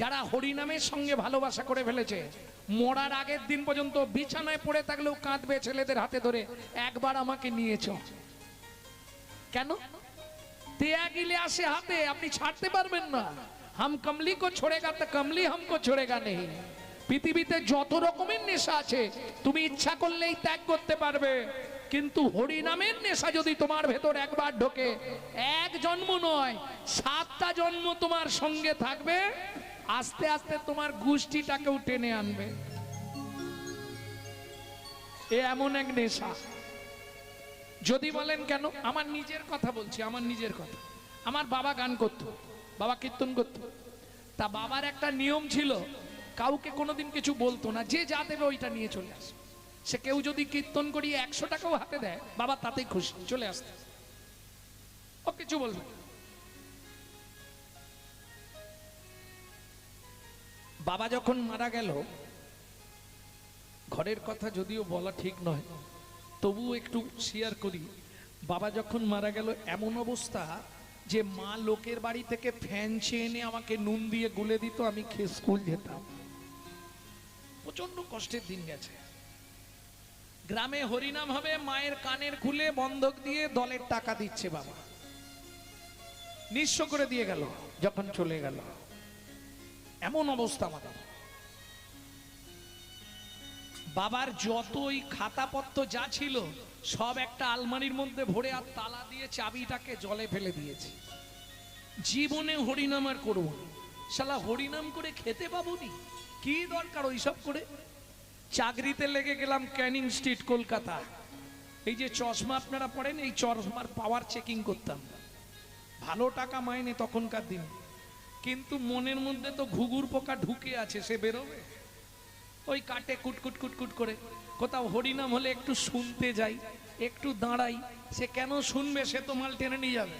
যারা হরিনামের সঙ্গে ভালোবাসা করে ফেলেছে, মরার আগের দিন পর্যন্ত বিছানায় পড়ে থাকলেও কাঁদবে ছেলেদের হাতে ধরে, একবার আমাকে নিয়েছ। কেন? তেয়া গিলে আসে হাতে, আপনি ছাড়তে পারবেন না। হাম কমলি কো ছোড়েগা তো কমলি হামকো ছোড়েগা নেই। পৃথিবীতে যত রকমের নেশা আছে, তুমি ইচ্ছা করলেই ত্যাগ করতে পারবে। কিন্তু হরিনামের নেশা যদি তোমার ভেতর একবার ঢোকে, এক জন্ম নয়, সাতটা জন্ম তোমার সঙ্গে থাকবে, আস্তে আস্তে তোমার গোষ্ঠীটাকেও টেনে আনবে। এ এমন এক নেশা। যদি বলেন কেন? আমার নিজের কথা বলছি, আমার নিজের কথা। আমার বাবা গান করতো, বাবা কীর্তন করতো। তা বাবার একটা নিয়ম ছিল, কাউকে কোনোদিন কিছু বলতো না, যে যা দেবে ওইটা নিয়ে চলে আসে। সে কেউ যদি কীর্তন করিয়ে একশো টাকাও হাতে দেয়, বাবা তাতেই খুশি, চলে আসতে। ও কিছু বলবে? বাবা যখন মারা গেল, ঘরের কথা যদিও বলা ঠিক নয় তবু একটু শেয়ার করি। বাবা যখন মারা গেল, এমন অবস্থা যে মা লোকের বাড়ি থেকে ফ্যান চেয়ে এনে আমাকে নুন দিয়ে গুলে দিত, আমি খেয়ে স্কুল যেতাম। প্রচণ্ড কষ্টের দিন গেছে। গ্রামে হরিনাম হবে, মায়ের কানের খুলে বন্ধক দিয়ে দলের টাকা দিচ্ছে বাবা। নিঃস্ব করে দিয়ে গেল, যখন চলে গেল। এমন অবস্থা আমাদের। বাবার যতই খাতাপত্র যা ছিল, সব একটা আলমারির মধ্যে ভরে আর তালা দিয়ে চাবিটাকে জলে ফেলে দিয়েছি। জীবনে হরিনাম আর করব। শালা হরিনাম করে খেতে পাবনি কি দরকার ওইসব করে? চাকরিতে লেগে গেলাম ক্যানিং স্ট্রিট, কলকাতা। এই যে চশমা আপনারা পড়েন, এই চশমার পাওয়ার চেকিং করতাম। ভালো টাকা মাইনে তখনকার দিন। কিন্তু মনের মধ্যে তো ঘুঘুর পোকা ঢুকে আছে, সে বেরোবে? ওই কাটে কুটকুট কুটকুট করে। কোথাও হরিনাম হলে একটু শুনতে যাই, একটু দাঁড়াই। সে কেন শুনবে, সে তো মাল টেনে নিয়ে যাবে।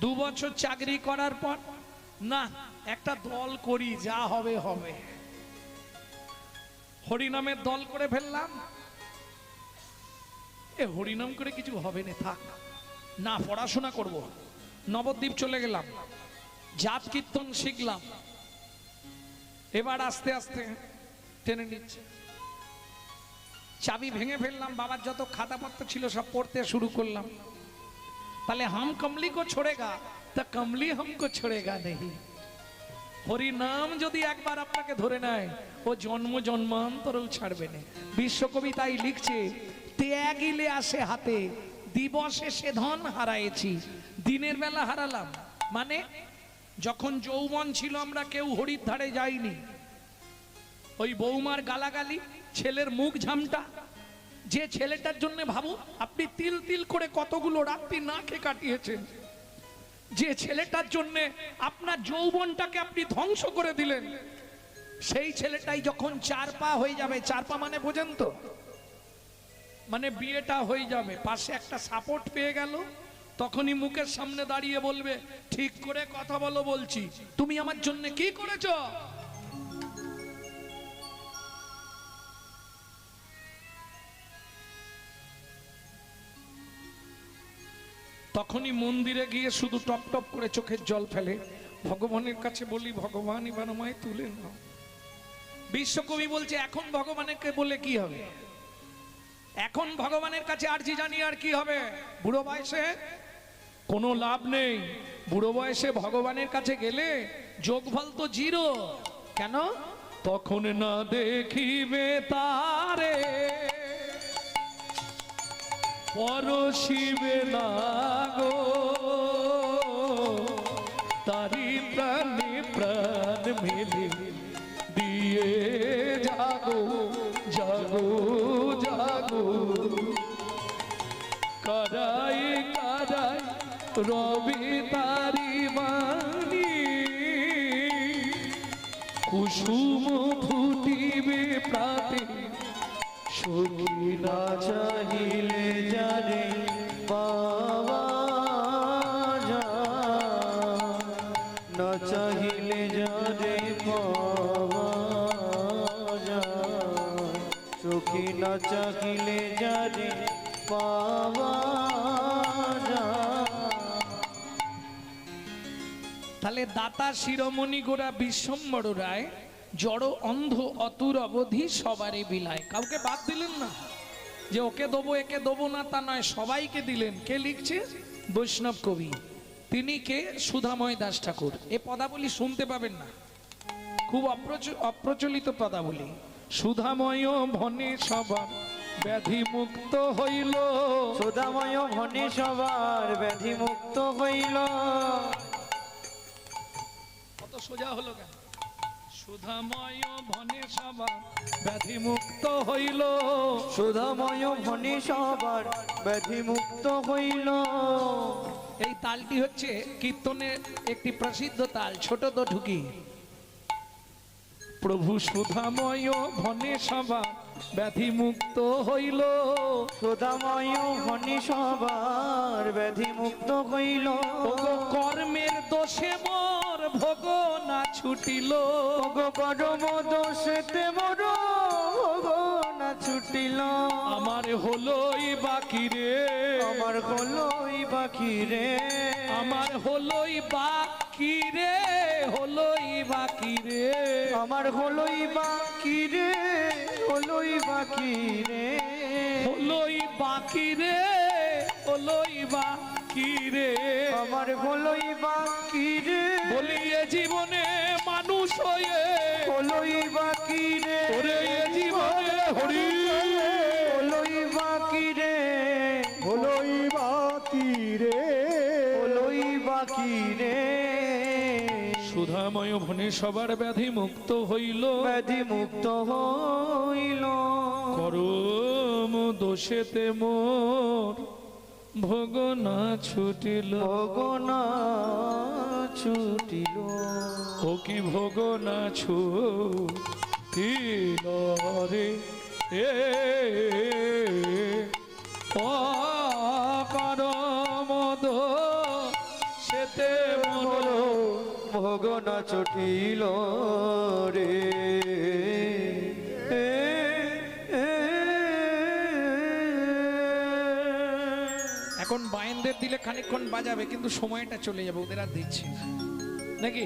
দু বছর চাকরি করার পর, না, একটা দল করি, যা হবে হবে। হরিনামের দল করে ফেললাম। এ হরিনাম করে কিছু হবে না, থাক। না, পড়াশোনা করব। নবদ্বীপ চলে গেলাম। জাত কীর্তন শিখলাম। এবার আস্তে আস্তে টেনে নিচ্ছে। চাবি ভেঙে ফেললাম, বাবার যত খাতাপত্র ছিল সব পড়তে শুরু করলাম। তাহলে হাম কমলি কো ছোড়েগা, তা কমলি হামকো ছোড়েগা নেই হরি নাম যদি একবার আপনাকে ধরে নেয়, ও জন্ম জন্মান্তরেও ছাড়বে না। বিশ্বকবি তাই লিখছে, ত্যাগিলে আসে হাতে, দিবসে সে ধন হারাইছি দিনের বেলা হারালাম। মানে যখন যৌবন ছিল, আমরা কেউ হরির ধারে যাইনি। ওই বৌমার গালাগালি, ছেলের মুখ ঝামটা, যে ছেলেটার জন্য ভাবু আপনি তিল তিল করে কতগুলো রাত্রি না খেয়ে কাটিয়েছেন। যে ছেলেটার জন্যে আপনার যৌবনটাকে আপনি ধ্বংস করে দিলেন, সেই ছেলেটাই যখন চার পা হয়ে যাবে, চার পা মানে বোঝেন তো? মানে বিয়েটা হয়ে যাবে, পাশে একটা সাপোর্ট পেয়ে গেল, তখনই মুখের সামনে দাঁড়িয়ে বলবে, ঠিক করে কথা বলো বলছি, তুমি আমার জন্য কি করেছ? তখনই মন্দিরে গিয়ে শুধু টপ টপ করে চোখের জল ফেলে, ভগবানের কাছে বলি, ভগবান এবার আমায় তুলে নাও। বিশ্বকবি বলছে, এখন ভগবানকে বলে কি হবে? এখন ভগবানের কাছে আর্জি জানি আর কি হবে? বুড়ো বয়সে কোনো লাভ নেই। বুড়ো বয়সে ভগবানের কাছে গেলে যোগফল তো জিরো। কেন? তখন না দেখিবে তারে পরশিবে না গো তারি প্রাণে প্রাণ মিলে দিয়ে জাগো জাগো জাগো। কারাই কারাই, রবি তারি বাণী। কুসুম ফুটিবে প্রাতে সখী না চাহিলে তাহলে দাতা শিরোমণি গোড়া বিশ্বম্বর রায়, জড় অন্ধ অতুর অবধি সবারই বিলায়। কাউকে বাদ দিলেন না। যে ওকে দেবো, একে দেবো না তা নয়, সবাইকে দিলেন। কে লিখছে? বৈষ্ণব কবি। তিনি কে? সুধাময় দাস ঠাকুর। এ পদাবলী শুনতে পাবেন না। খুব অপ্রচ- অপ্রচলিত পদাবলী। সুধাময় ভনে সবার ব্যাধি মুক্ত হইল। সুদাময় ভনি সবার ব্যাধি মুক্ত হইল। সোজা হলো কেন? সুধাময় ভনে সবার ব্যাধি মুক্ত হইল। সুধাময় ভনি সবার ব্যাধি মুক্ত হইল। এই তালটি হচ্ছে কীর্তনের একটি প্রসিদ্ধ তাল ছোট তো ঢুকি। প্রভু সুধাময় ভনে সবার ব্যাধি মুক্ত হইল। সুদাময় ভনি সবার ব্যাধি মুক্ত হইল কর্মের দোষে মোর ভোগ না ছুটিল। ওগো পরম দোষেতে মর না ছুটিল। আমার হলোই বাকি রে। আমার হলোই বাকি রে। আমার হলোই বাকি রে হলোই বাকি রে। আমার হলোই বাকি রে হলোই বাকি রে। হলোই বাকি রে হলোই বাকি রে। আমার হলোই রে বলি এ জীবনে মানুষ হয়ে। হলোই বাকি রে ওরে এ জীবনে হরি। হলোই বাকি রে হলোই বাকি রে হলোই বাকি রে সুধাময় ভনে সবার ব্যাধি মুক্ত হইল। ব্যাধি মুক্ত হইল। করম দোষেতে মোর। ভোগ না ছুটিল। ভগনা ছুটিল। ও কি ভোগ না ছুটিল রে? এ অকারম সেতে মোর ভগনা ছুটিল রে। দিলে খানিকক্ষণ বাজাবে, কিন্তু সময়টা চলে যাবে, ওদের আর দিচ্ছে নাকি?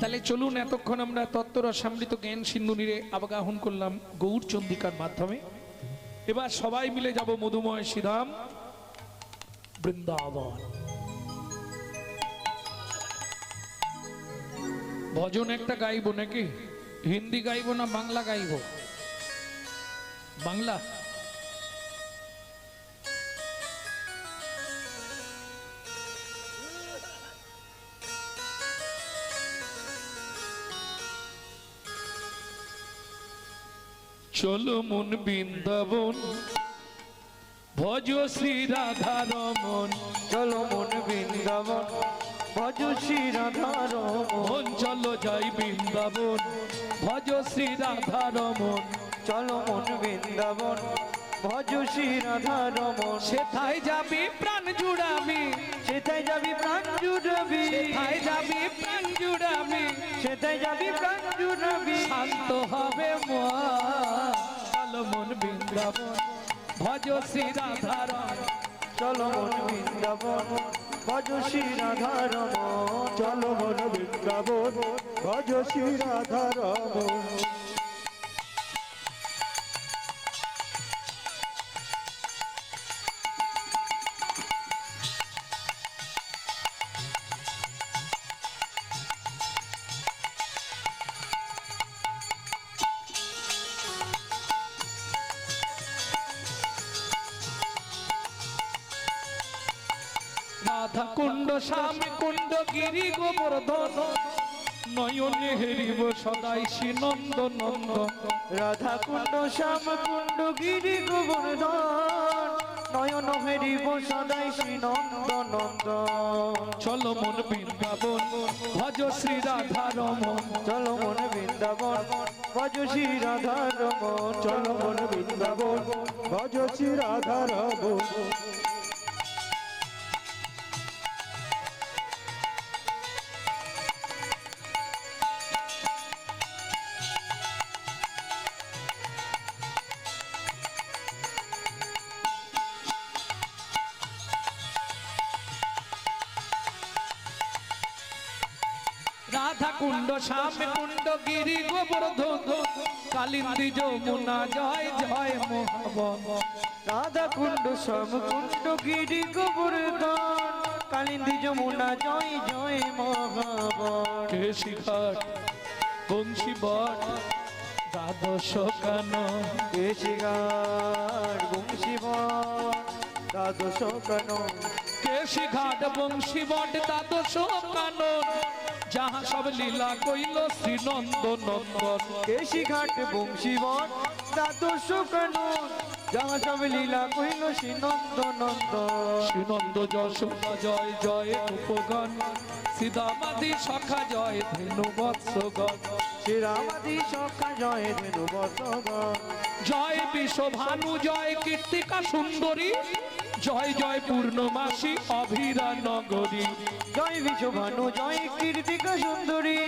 তাহলে চলুন, এতক্ষণ আমরা তত্ত্বর অসামৃত জ্ঞান সিন্ধুনিরে আবগাহন করলাম গৌর চন্দিকার মাধ্যমে। এবার সবাই মিলে যাব মধুময় শ্রীধাম বৃন্দাবন। ভজন একটা গাইবো নাকি? হিন্দি গাইবো না বাংলা গাইবো? বাংলা? চলো মন বৃন্দাবন। ভজ শ্রী রাধা রমন চলো মন বৃন্দাবন। ভজ শ্রী রাধার মন চলো যাই বৃন্দাবন। ভজ শ্রী রাধা রমন চলো মন বৃন্দাবন। ভজ শ্রী রাধার মন সেথায় যাবি প্রাণ জুড়াবি। সেথায় যাবি প্রাণ জুড়বি। সেথায় যাবি প্রাণ জুড়াবি। সেটাই যাবি প্রাণ জুড়বি শান্ত হবে মন। চলো মন বৃন্দাবন। ভজ শ্রী রাধা চলো মন বৃন্দাবন। ভজ শ্রী রাধার চলো মন বৃন্দাবন। ভজ শ্রী রাধা শ্যাম কুণ্ড গিরি গোবর্ধন নয়ন হেরিব সদাই শ্রী নন্দ নন্দ চলো মন বৃন্দাবন ভজ শ্রী রাধা রমন। চলো মন বৃন্দাবন ভজ শ্রী রাধা রমন। চলো মন বৃন্দাবন ভজ শ্রী রাধা রমন। শ্যাম কুণ্ড গিরি গোবর্ধন কালিন্দী যমুনা জয় জয় মোহন রাধা কুণ্ড শ্যাম কুণ্ড গিরি গোবর্ধন কালিন্দী যমুনা জয় জয় ঘাট বংশী বট দ্বাদশ কানন কেশিগার বংশীবন দ্বাদশ কানন কেশি ঘাট বংশী বট দ্বাদশ কানন যাহা সব লীলা কইল শ্রীনন্দ নন্দন কেশিঘাট বংশীবন দ্বাদশ কানন যাহা সব লীলা কহিল শ্রী নন্দ নন্দন শ্রীনন্দ যশোদা জয় জয় উপগণ। সীতামাদি সখা জয় ধেনু বৎসগণ শ্রীরামাদি সখা জয় ধেনু বর্তগণ জয় বিশ্বভানু জয় কীর্তিকা সুন্দরী। জয় জয় পূর্ণমাসী অভিরা নগরী জয় বিশ্বভানু জয় কীর্তিকা সুন্দরী।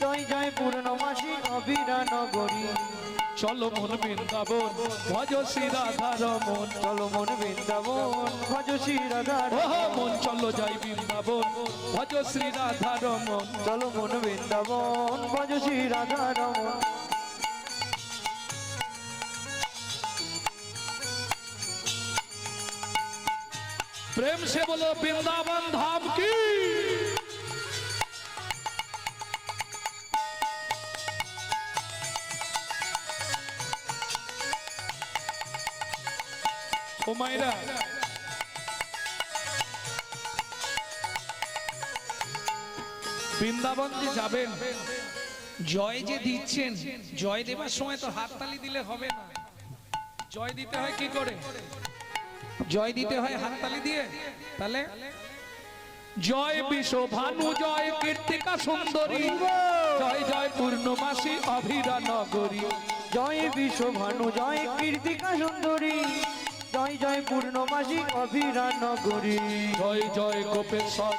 জয় জয় পূর্ণমাসী অভিরা নগরী চলো মন বৃন্দাবন ভজ শ্রী রাধা রমন। চলো মন বৃন্দাবন ভজ শ্রী রাধার ওহ মন চলো যাই বৃন্দাবন ভজ শ্রী রাধা রমন। চলো মন বৃন্দাবন ভজ শ্রী রাধা प्रेम से बोलो वृंदावन धाम की ও মায়েরা বৃন্দাবন যে যাবেন জয় যে দিচ্ছেন জয় দেবার সময় তো হাততালি দিলে হবে না জয় দিতে হয় কি করে জয় দিতে হয় হাততালি দিয়ে। তাহলে? জয় বিশ্ব ভানু জয় কীর্তিকা সুন্দরী। জয় জয় পূর্ণমাসী অভিরা নগরী জয় বিশ্বভানু, জয় কীর্তিকা সুন্দরী। জয় জয় পূর্ণমাসী অভিরা নগরী জয় জয় গোপেশ্বর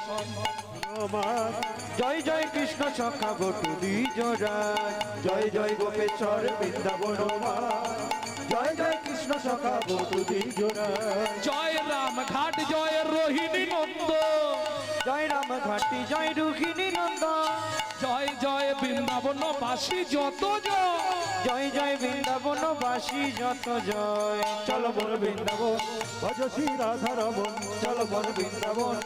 জয় জয় কৃষ্ণ সখা বটু জয় জয় গোপেশ্বর বৃন্দাবন। জয় জয় কৃষ্ণ সখা বটু দ্বিজরাজ জয় রাম ঘাট জয় রোহিণী নন্দ। জয় রাম ঘাটি জয় রুখিনী নন্দন জয় জয় বৃন্দাবন বাসী যত জয়। জয় জয় বৃন্দাবন বাসী যত জয়। চলো বল বৃন্দাবন ভজ শ্রী রাধা রমন। চলো বল বৃন্দাবন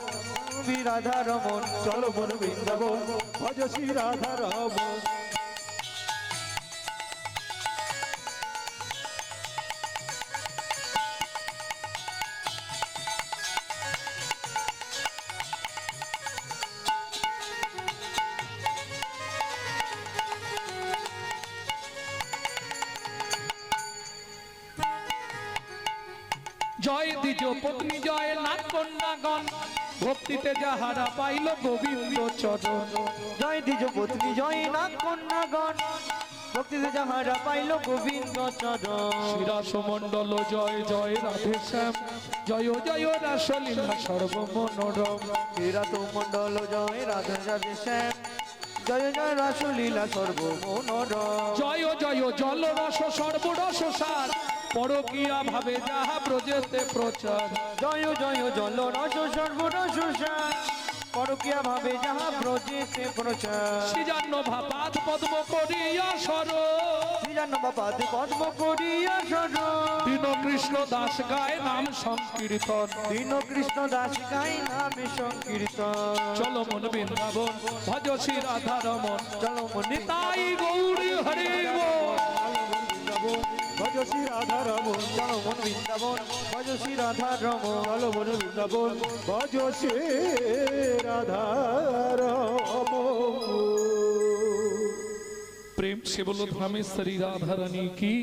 রাধা রমন। চলো বল বৃন্দাবন ভজ শ্রী রাধা রমন। যাহারা পাইল গোবিন্দ চরণ। জয় দ্বিজ পত্নী জয় নাথ কন্যাগণ। ভক্তিতে যাহারা পাইল গোবিন্দ চরণ। শিরাসমণ্ডল জয় জয় রাধে শ্যাম। জয় জয় রাসলীলা সর্বমনোরম। বিরাট মণ্ডল জয় রাধা রাধে শ্যাম। জয় জয় রাসলীলা সর্বমনোরম। জয় জয় জল রস সর্বরস সার। পরকিয়া ভাবে যাহা ব্রজেতে প্রচার। জয় জয় জল রস সর্বরস সার পরকিয়া ভাবে যাহা ব্রজেতে প্রচার। শ্রীজান্ন ভাপাত পদ্ম করিয়া সর। শ্রীজান্ন বাপাদ পদ্ম করিয়া সর। দীন কৃষ্ণ দাস গায় নাম সংকীর্তন। দীন কৃষ্ণ দাস গাই নামে সংকীর্তন। চলো মন বৃন্দাবন ভজ শ্রী রাধা রমন চলো মনে তাই গৌরী হরে গো ভজ শ্রী রাধা রমন চলো মন বৃন্দাবন। ভজ শ্রী রাধা রমন চলো মন বৃন্দাবন। ভজ শ্রী রাধা প্রেম সে বলো ধামেশ্বরী রাধা রানী কি?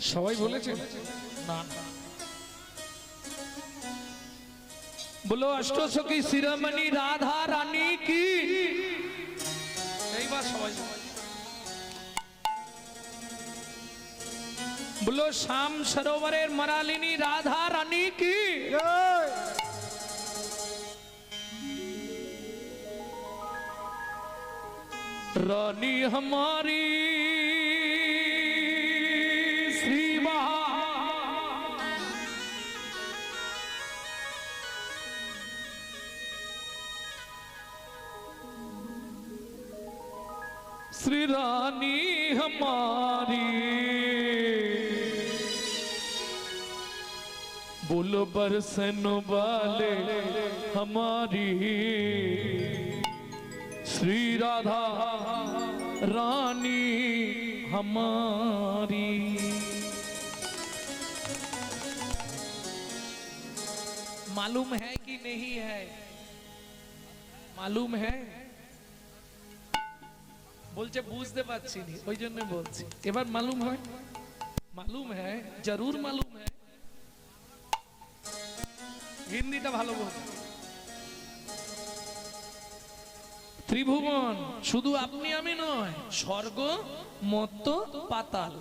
সবাই বলেছে? না। না। বলো অষ্টসখী শিরোমণি রাধা রানী কি? এইবার সবাই বলো শ্যাম সরোবরের মরালিনী রাধা রানী কি জয় रानी श्री रानी हमारी। बोलो बरसन वाले हमारी। श्री राधा रानी हमारी। मालूम है कि नहीं है? मालूम है? বলছে, বুঝতে পারছি নি, ওই জন্য বলছি। এবার মালুম হয়? মালুম হ্যাঁ জরুর মালুম হ্যাঁ। হিন্দিটা ভালো বল। ত্রিভুবন, শুধু আপনি আমি নয়, স্বর্গ, মত্ত, পাতাল।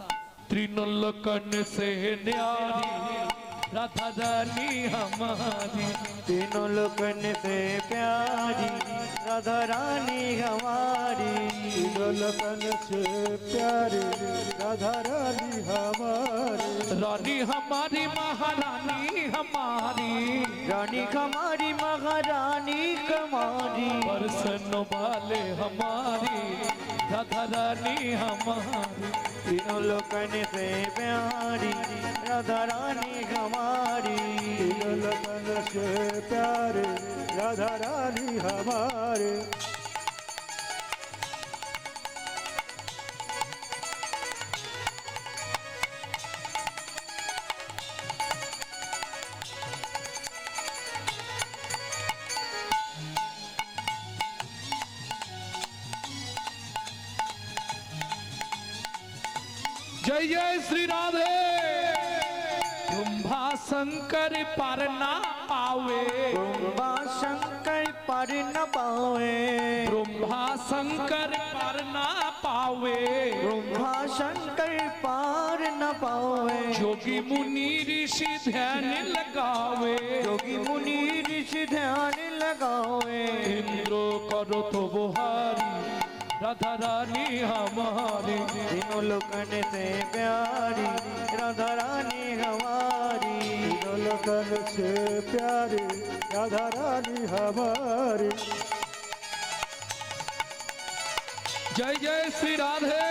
তৃণলোকন সে ন্যারি राधा रानी हमारी। तीनों लोगन से प्यारी राधा रानी हमारी। तीनों लोगन से प्यारी राधा रानी हमारी। रानी हमारी महारानी हमारी। रानी हमारी महारानी कमारी परसन वाले हमारी। राधा रानी हमारी तीनों लोकन से प्यारी राधा रानी हमारी तीनों लोकन से प्यारे राधा रानी हमारे शंकर पर न पावे। ब्रह्मा शंकर पर न पावे। ब्रह्मा शंकर पार न पावे। जोगी मुनि ऋषि ध्यान लगावे। योगी मुनि ऋषि ध्यान लगावे। इंद्रो करो तो बुहारी राधा रानी हमारी। तीनों लोकन से प्यारी राधा रानी हमारी। लगन छे प्यारे राधा रानी हमारी जय जय श्री राधे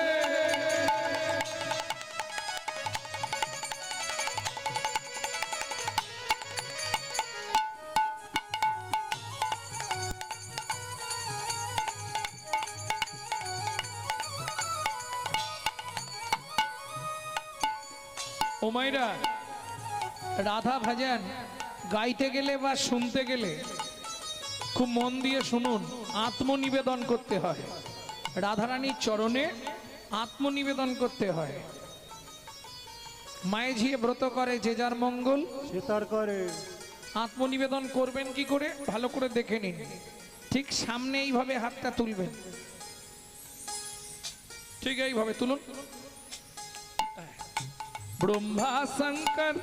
Umaira. রাধা ভজন গাইতে গেলে বা শুনতে গেলে খুব মন দিয়ে শুনুন আত্মনিবেদন করতে হয়। রাধারানীর চরণে আত্মনিবেদন করতে হয়। মায়ে ঝিয়ে ব্রত করে যে যার মঙ্গল সে তার করে। আত্মনিবেদন করবেন কি করে? ভালো করে দেখে নিন। ঠিক সামনে এইভাবে হাতটা তুলবেন। ঠিক এইভাবে তুলুন। ব্রহ্মা শঙ্কর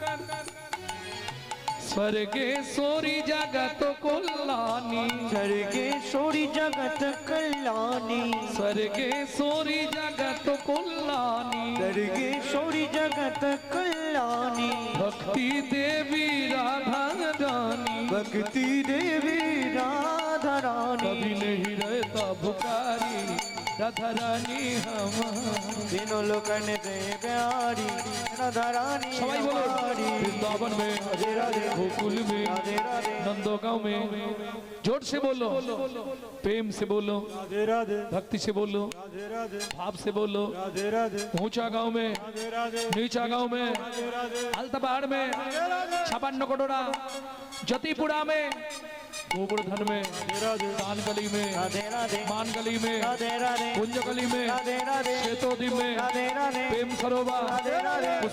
स्वर्गेश्वरी जगत कल्याणी। सोरी जगत कल्याणी। सोरी जगत कल्याणी। सोरी जगत कल्याणी। भक्ति देवी राधा रानी। भक्ति देवी राधा रानी। कभी नहीं रहता तो भुखारी। राधा रानी हम। तीनों लोग दे प्यारी। रानी सबाई बोलो वृंदावन में गोकुल में में ज़ोर से बोलो प्रेम से बोलो भक्ति से बोलो भाव से बोलो ऊँचा गाँव में नीचा गाँव में अलतबहाड़ में छपन्न कटोरा जतिपुरा में गोवर्धन में दान गली में मान गली में कुंज गली में शेतोदी में प्रेम सरोवर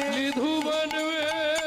निधु बनवे